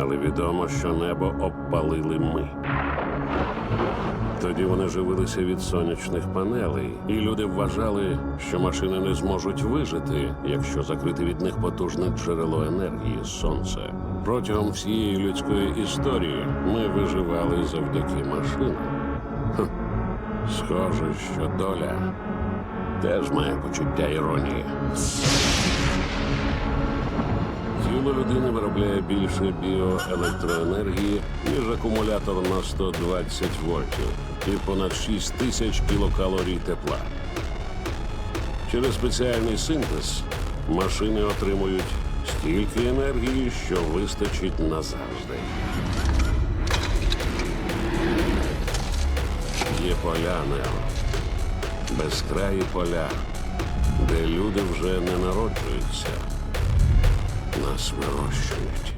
але відомо, що небо обпалили ми. Тоді вони живилися від сонячних панелей, і люди вважали, що машини не зможуть вижити, якщо закрити від них потужне джерело енергії сонце. Протягом всієї людської історії ми виживали завдяки машинам. Схоже, що доля теж має почуття іронії. Тіло людини виробляє більше біоелектроенергії, ніж акумулятор на 120 вольтів і понад 6 тисяч кілокалорій тепла. Через спеціальний синтез машини отримують стільки енергії, що вистачить назавжди. Є поля, Нео. Безкраї поля, де люди вже не народжуються. us shit.